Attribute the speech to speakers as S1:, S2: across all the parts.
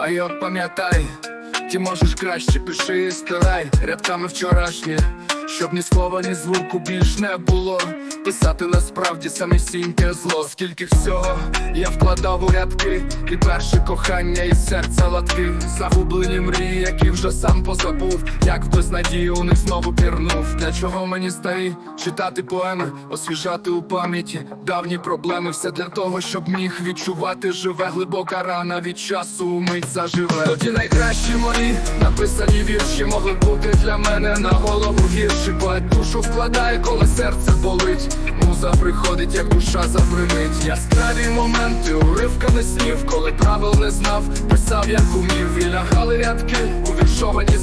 S1: Пайок пам'ятай, ти можеш краще, пиши і стирай рядками вчорашні, щоб ні слова, ні звуку більш не було. Писати насправді самісіньке зло, скільки всього я вкладав у рядки, і перше кохання, і серця латки, загублені мрії, які вже сам позабув, як в безнадії у них знову пірнув. Для чого мені старі читати поеми, освіжати у пам'яті давні проблеми, все для того, щоб міг відчувати живе глибока рана. Від часу мить заживе. Тоді найкращі мої написані вірші могли бути для мене на голову гірші, поет душу вкладає, коли серце болить. Муза приходить, як душа запримить. Яскраві моменти, уривками снів, коли правил не знав, писав, як умів, і лягали рядки у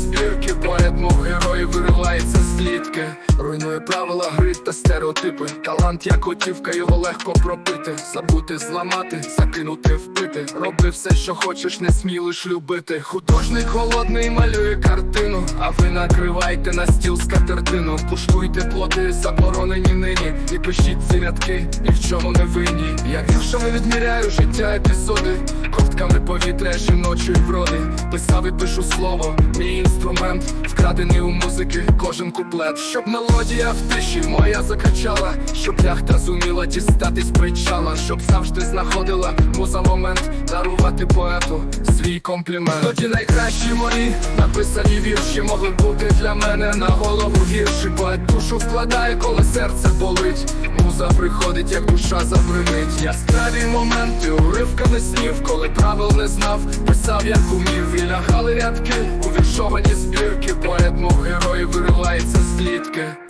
S1: збірки. Поет, мов герой, виривається з клітки. Руйнує правила гри та стереотипи. Талант, як готівка, його легко пропити. Забути, зламати, закинути, впити. Роби все, що хочеш, не смій лиш любити. Художник голодний малює картину, а ви накривайте на стіл скатертину. Пуштуйте плоди, заборонені нині. І пишіть ці рядки, ні в чому не винні. Я віршами відміряю життя епізоди. Ковтками повітря жіночої вроди. Писав і пишу слово, мій інструмент, вкрадений у музики, кожен куплет. Щоб мелодія в тиші моя закачала, щоб яхта зуміла дістатись причала, щоб завжди знаходила муза момент дарувати поету свій комплімент. Тоді найкращі мої написані вірші могли бути для мене на голову гірші. Поет душу вкладає, коли серце болить. Муза приходить, як душа забринить Яскраві моменти, уривками снів, коли правил не знав, писав, як умів, і лягали рядки увіршовані збірки. Поет, мов герой, виривається з клітки.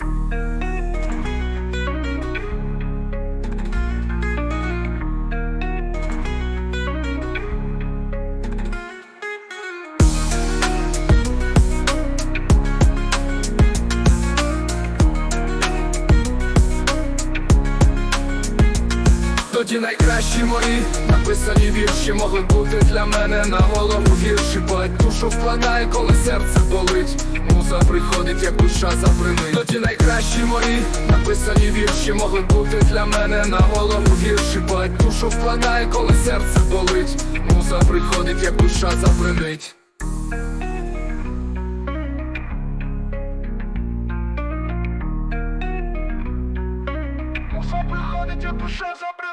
S1: Тоді найкращі мої написані вірші могли бути для мене на голову гірші, поет душу вкладає, коли серце болить. Муза приходить, як душа запримить. Тоді найкращі мої написані вірші могли бути для мене на голову гірші, поет душу вкладає, коли серце болить. Муза приходить, як душа запримить. Муза приходить, як душа запримить.